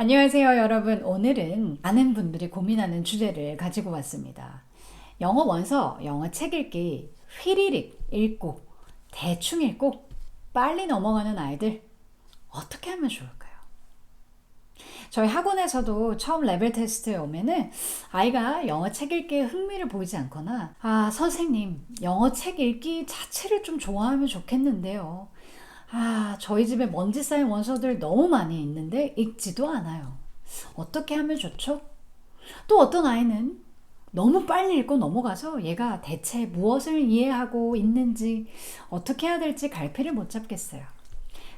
안녕하세요, 여러분. 오늘은 많은 분들이 고민하는 주제를 가지고 왔습니다. 영어 원서, 영어 책 읽기, 휘리릭 읽고, 대충 읽고, 빨리 넘어가는 아이들, 어떻게 하면 좋을까요? 저희 학원에서도 처음 레벨 테스트에 오면은 아이가 영어 책 읽기에 흥미를 보이지 않거나, 아, 선생님, 영어 책 읽기 자체를 좀 좋아하면 좋겠는데요. 아, 저희 집에 먼지 쌓인 원서들 너무 많이 있는데 읽지도 않아요. 어떻게 하면 좋죠? 또 어떤 아이는 너무 빨리 읽고 넘어가서 얘가 대체 무엇을 이해하고 있는지 어떻게 해야 될지 갈피를 못 잡겠어요.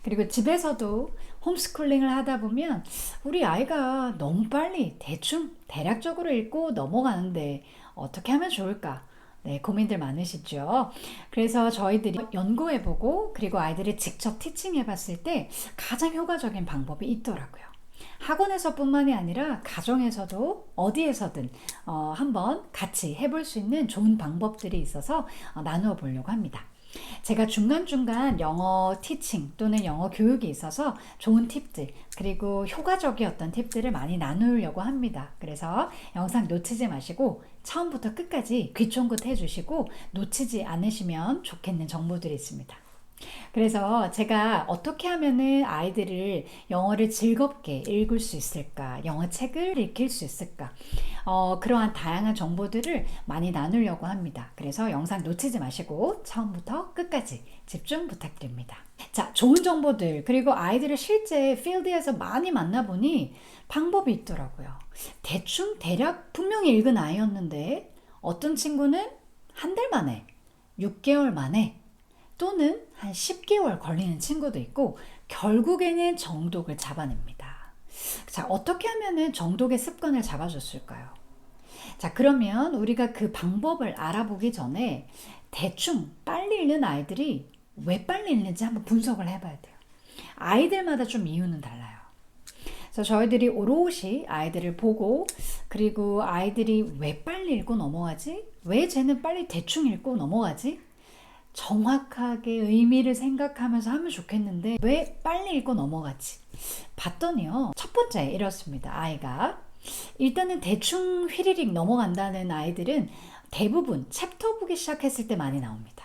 그리고 집에서도 홈스쿨링을 하다 보면 우리 아이가 너무 빨리 대충 대략적으로 읽고 넘어가는데 어떻게 하면 좋을까? 네, 고민들 많으시죠? 그래서 저희들이 연구해보고 그리고 아이들이 직접 티칭해봤을 때 가장 효과적인 방법이 있더라고요. 학원에서뿐만이 아니라 가정에서도 어디에서든 어, 한번 같이 해볼 수 있는 좋은 방법들이 있어서 어, 나누어 보려고 합니다. 제가 중간중간 영어 티칭 또는 영어 교육이 있어서 좋은 팁들 그리고 효과적이었던 팁들을 많이 나누려고 합니다. 그래서 영상 놓치지 마시고 처음부터 끝까지 귀총긋 해주시고 놓치지 않으시면 좋겠는 정보들이 있습니다. 그래서 제가 어떻게 하면은 아이들을 영어를 즐겁게 읽을 수 있을까, 영어 책을 읽힐 수 있을까, 어, 그러한 다양한 정보들을 많이 나누려고 합니다. 그래서 영상 놓치지 마시고 처음부터 끝까지 집중 부탁드립니다. 자, 좋은 정보들, 그리고 아이들을 실제 필드에서 많이 만나보니 방법이 있더라고요. 대충, 대략 분명히 읽은 아이였는데 어떤 친구는 한 달 만에, 6개월 만에, 또는 한 10개월 걸리는 친구도 있고 결국에는 정독을 잡아냅니다. 자, 어떻게 하면은 정독의 습관을 잡아줬을까요? 자, 그러면 우리가 그 방법을 알아보기 전에 대충 빨리 읽는 아이들이 왜 빨리 읽는지 한번 분석을 해봐야 돼요. 아이들마다 좀 이유는 달라요. 그래서 저희들이 오롯이 아이들을 보고 그리고 아이들이 왜 빨리 읽고 넘어가지? 왜 쟤는 빨리 대충 읽고 넘어가지? 정확하게 의미를 생각하면서 하면 좋겠는데 왜 빨리 읽고 넘어가지? 봤더니요. 첫 번째 이렇습니다. 아이가 일단은 대충 휘리릭 넘어간다는 아이들은 대부분 챕터 보기 시작했을 때 많이 나옵니다.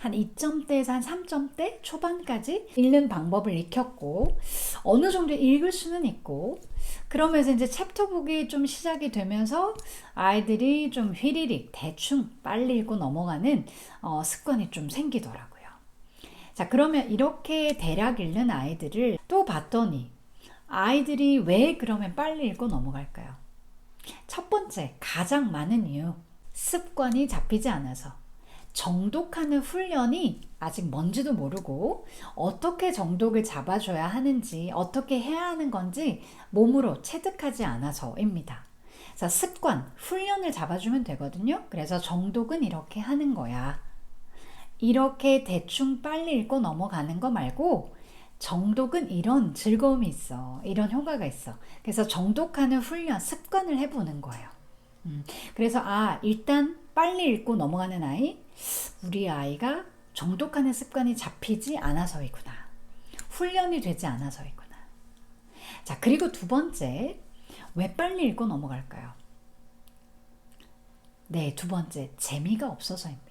한 2점대에서 한 3점대 초반까지 읽는 방법을 익혔고 어느 정도 읽을 수는 있고 그러면서 이제 챕터 보기 좀 시작이 되면서 아이들이 좀 휘리릭 대충 빨리 읽고 넘어가는 어, 습관이 좀 생기더라고요. 자 그러면 이렇게 대략 읽는 아이들을 또 봤더니 아이들이 왜 그러면 빨리 읽고 넘어갈까요? 첫 번째 가장 많은 이유 습관이 잡히지 않아서 정독하는 훈련이 아직 뭔지도 모르고 어떻게 정독을 잡아줘야 하는지 어떻게 해야 하는 건지 몸으로 체득하지 않아서입니다. 자, 습관, 훈련을 잡아주면 되거든요. 그래서 정독은 이렇게 하는 거야. 이렇게 대충 빨리 읽고 넘어가는 거 말고 정독은 이런 즐거움이 있어. 이런 효과가 있어. 그래서 정독하는 훈련, 습관을 해보는 거예요. 음, 그래서 아, 일단 빨리 읽고 넘어가는 아이, 우리 아이가 정독하는 습관이 잡히지 않아서이구나. 훈련이 되지 않아서이구나. 자, 그리고 두 번째, 왜 빨리 읽고 넘어갈까요? 네, 두 번째, 재미가 없어서입니다.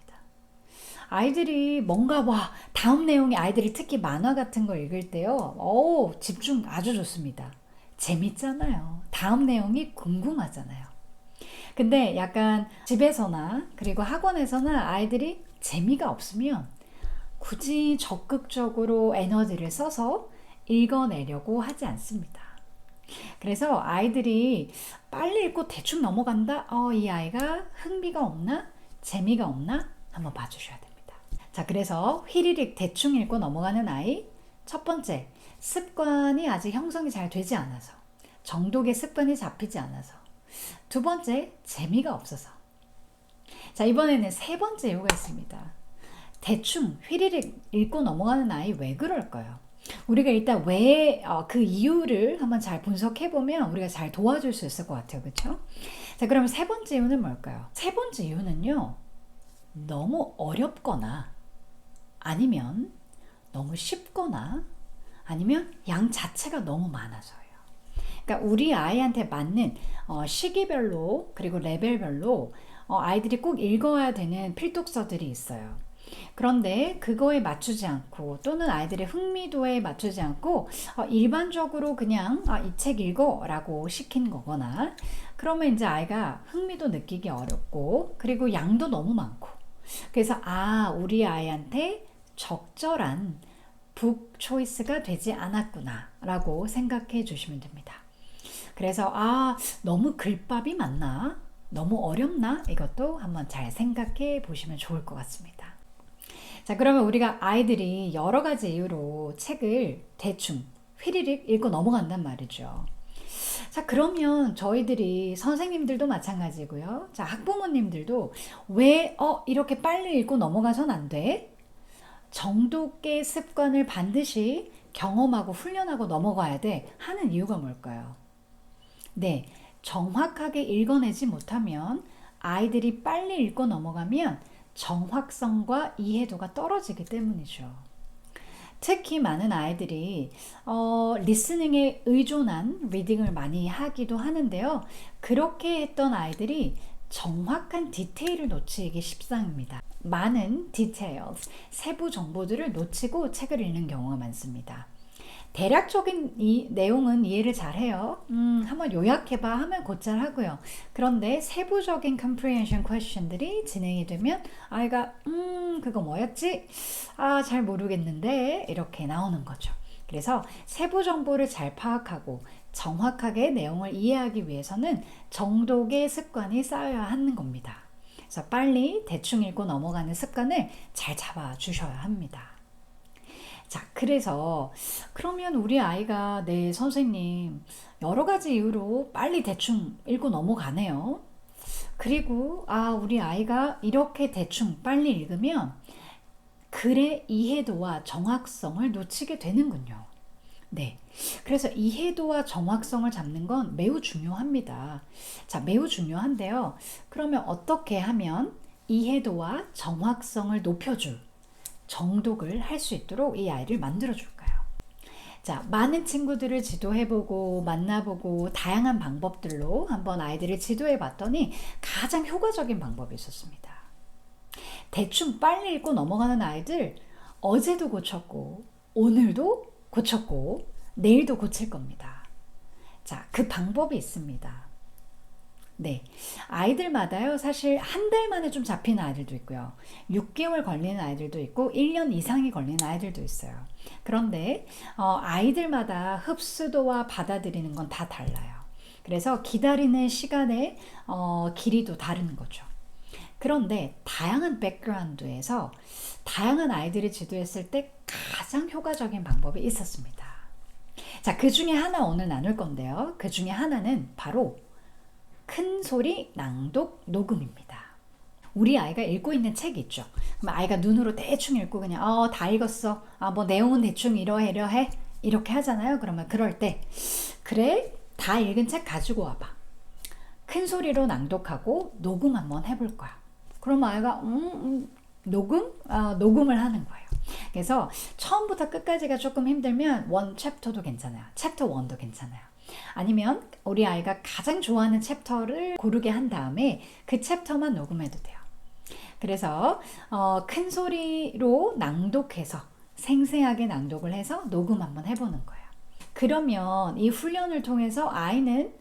아이들이 뭔가 와 다음 내용이 아이들이 특히 만화 같은 거 읽을 때요. 오 집중 아주 좋습니다. 재밌잖아요. 다음 내용이 궁금하잖아요. 근데 약간 집에서나 그리고 학원에서나 아이들이 재미가 없으면 굳이 적극적으로 에너지를 써서 읽어내려고 하지 않습니다. 그래서 아이들이 빨리 읽고 대충 넘어간다? 어, 이 아이가 흥미가 없나? 재미가 없나? 한번 봐주셔야 됩니다. 자, 그래서 휘리릭 대충 읽고 넘어가는 아이. 첫 번째, 습관이 아직 형성이 잘 되지 않아서. 정독의 습관이 잡히지 않아서. 두 번째, 재미가 없어서. 자, 이번에는 세 번째 이유가 있습니다. 대충 휘리릭 읽고 넘어가는 아이 왜 그럴까요? 우리가 일단 왜그 어, 이유를 한번 잘 분석해 보면 우리가 잘 도와줄 수 있을 것 같아요. 그렇죠? 자, 그럼 세 번째 이유는 뭘까요? 세 번째 이유는요. 너무 어렵거나 아니면 너무 쉽거나 아니면 양 자체가 너무 많아서요. 그러니까 우리 아이한테 맞는 어, 시기별로 그리고 레벨별로 어, 아이들이 꼭 읽어야 되는 필독서들이 있어요. 그런데 그거에 맞추지 않고 또는 아이들의 흥미도에 맞추지 않고 어, 일반적으로 그냥 아, 이 책 읽어라고 시킨 거거나 그러면 이제 아이가 흥미도 느끼기 어렵고 그리고 양도 너무 많고 그래서 아 우리 아이한테 적절한 북 초이스가 되지 않았구나 라고 생각해 주시면 됩니다. 그래서 아 너무 글밥이 많나 너무 어렵나 이것도 한번 잘 생각해 보시면 좋을 것 같습니다. 자, 그러면 우리가 아이들이 여러 가지 이유로 책을 대충 휘리릭 읽고 넘어간단 말이죠. 자, 그러면 저희들이 선생님들도 마찬가지고요. 자, 학부모님들도 왜, 어, 이렇게 빨리 읽고 넘어가선 안 돼? 정독의 습관을 반드시 경험하고 훈련하고 넘어가야 돼 하는 이유가 뭘까요? 네, 정확하게 읽어내지 못하면 아이들이 빨리 읽고 넘어가면 정확성과 이해도가 떨어지기 때문이죠. 특히 많은 아이들이 어, 리스닝에 의존한 리딩을 많이 하기도 하는데요. 그렇게 했던 아이들이 정확한 디테일을 놓치기 십상입니다. 많은 디테일스, 세부 정보들을 놓치고 책을 읽는 경우가 많습니다. 대략적인 이 내용은 이해를 잘해요. 음, 한번 요약해봐 하면 곧잘 하고요. 그런데 세부적인 comprehension question들이 진행이 되면 아이가 음 그거 뭐였지? 아 잘 모르겠는데 이렇게 나오는 거죠. 그래서 세부 정보를 잘 파악하고 정확하게 내용을 이해하기 위해서는 정독의 습관이 쌓여야 하는 겁니다. 그래서 빨리 대충 읽고 넘어가는 습관을 잘 잡아 주셔야 합니다. 자, 그래서 그러면 우리 아이가 네, 선생님 여러 가지 이유로 빨리 대충 읽고 넘어가네요. 그리고 아, 우리 아이가 이렇게 대충 빨리 읽으면 글의 이해도와 정확성을 놓치게 되는군요. 네. 그래서 이해도와 정확성을 잡는 건 매우 중요합니다. 자, 매우 중요한데요. 그러면 어떻게 하면 이해도와 정확성을 높여줄 정독을 할 수 있도록 이 아이를 만들어 줄까요? 자, 많은 친구들을 지도해보고 만나보고 다양한 방법들로 한번 아이들을 지도해 봤더니 가장 효과적인 방법이 있었습니다. 대충 빨리 읽고 넘어가는 아이들 어제도 고쳤고 오늘도 고쳤고 내일도 고칠 겁니다. 자, 그 방법이 있습니다. 네. 아이들마다요, 사실 한 달 만에 좀 잡히는 아이들도 있고요. 6개월 걸리는 아이들도 있고, 1년 이상이 걸리는 아이들도 있어요. 그런데, 어, 아이들마다 흡수도와 받아들이는 건 다 달라요. 그래서 기다리는 시간의 어, 길이도 다른 거죠. 그런데 다양한 백그라운드에서 다양한 아이들을 지도했을 때 가장 효과적인 방법이 있었습니다. 자, 그 중에 하나 오늘 나눌 건데요. 그 중에 하나는 바로 큰 소리 낭독 녹음입니다. 우리 아이가 읽고 있는 책 있죠. 그럼 아이가 눈으로 대충 읽고 그냥 어, 다 읽었어. 아, 뭐 내용은 대충 이러해 이러해 이렇게 하잖아요. 그러면 그럴 때 그래 다 읽은 책 가지고 와봐. 큰 소리로 낭독하고 녹음 한번 해볼 거야. 그럼 아이가 음, 음 녹음 아, 녹음을 하는 거예요. 그래서 처음부터 끝까지가 조금 힘들면 원 챕터도 괜찮아요. 챕터 원도 괜찮아요. 아니면 우리 아이가 가장 좋아하는 챕터를 고르게 한 다음에 그 챕터만 녹음해도 돼요. 그래서 어, 큰 소리로 낭독해서 생생하게 낭독을 해서 녹음 한번 해보는 거예요. 그러면 이 훈련을 통해서 아이는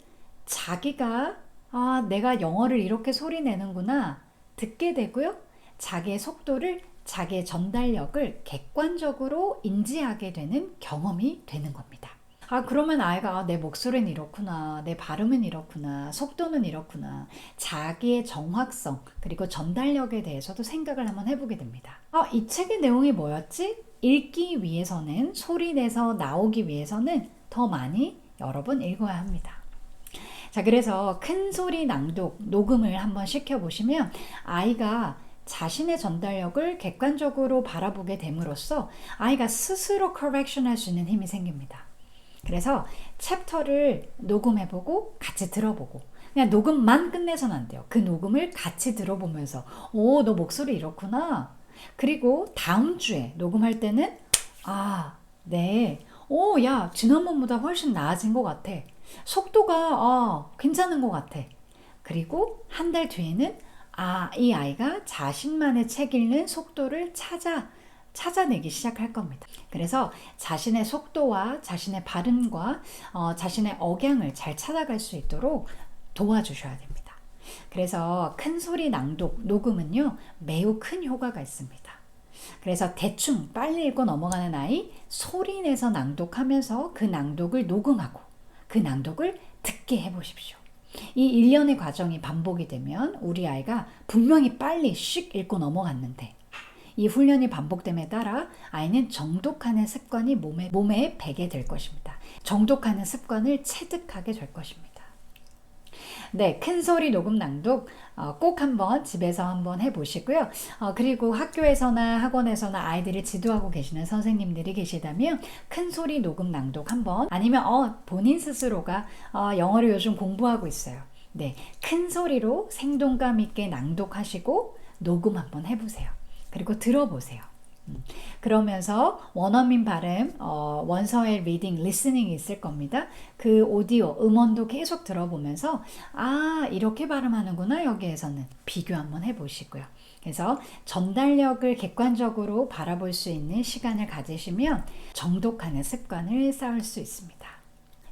자기가 아, 내가 영어를 이렇게 소리 내는구나 듣게 되고요. 자기의 속도를 자기의 전달력을 객관적으로 인지하게 되는 경험이 되는 겁니다. 아, 그러면 아이가 아, 내 목소리는 이렇구나, 내 발음은 이렇구나, 속도는 이렇구나, 자기의 정확성, 그리고 전달력에 대해서도 생각을 한번 해보게 됩니다. 아, 이 책의 내용이 뭐였지? 읽기 위해서는, 소리 내서 나오기 위해서는 더 많이 여러 번 읽어야 합니다. 자, 그래서 큰 소리 낭독, 녹음을 한번 시켜보시면 아이가 자신의 전달력을 객관적으로 바라보게 됨으로써 아이가 스스로 커렉션 할 수 있는 힘이 생깁니다. 그래서 챕터를 녹음해보고 같이 들어보고 그냥 녹음만 끝내선 안 돼요. 그 녹음을 같이 들어보면서 오, 너 목소리 이렇구나. 그리고 다음 주에 녹음할 때는 아, 네. 오, 야, 지난번보다 훨씬 나아진 것 같아. 속도가 아, 괜찮은 것 같아. 그리고 한 달 뒤에는 아, 이 아이가 자신만의 책 읽는 속도를 찾아 찾아내기 시작할 겁니다. 그래서 자신의 속도와 자신의 발음과 어, 자신의 억양을 잘 찾아갈 수 있도록 도와주셔야 됩니다. 그래서 큰 소리 낭독, 녹음은요, 매우 큰 효과가 있습니다. 그래서 대충 빨리 읽고 넘어가는 아이, 소리 내서 낭독하면서 그 낭독을 녹음하고 그 낭독을 듣게 해보십시오. 이 일련의 과정이 반복이 되면 우리 아이가 분명히 빨리 씩 읽고 넘어갔는데 이 훈련이 반복됨에 따라 아이는 정독하는 습관이 몸에, 몸에 배게 될 것입니다. 정독하는 습관을 체득하게 될 것입니다. 네, 큰 소리 녹음 낭독 어, 꼭 한번 집에서 한번 해보시고요. 어, 그리고 학교에서나 학원에서나 아이들을 지도하고 계시는 선생님들이 계시다면 큰 소리 녹음 낭독 한번 아니면 어, 본인 스스로가 어, 영어를 요즘 공부하고 있어요. 네, 큰 소리로 생동감 있게 낭독하시고 녹음 한번 해보세요. 그리고 들어보세요. 음, 그러면서 원어민 발음, 어, 원서의 리딩, 리스닝이 있을 겁니다. 그 오디오, 음원도 계속 들어보면서 아 이렇게 발음하는구나 여기에서는 비교 한번 해보시고요. 그래서 전달력을 객관적으로 바라볼 수 있는 시간을 가지시면 정독하는 습관을 쌓을 수 있습니다.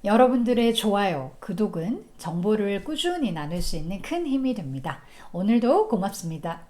여러분들의 좋아요, 구독은 정보를 꾸준히 나눌 수 있는 큰 힘이 됩니다. 오늘도 고맙습니다.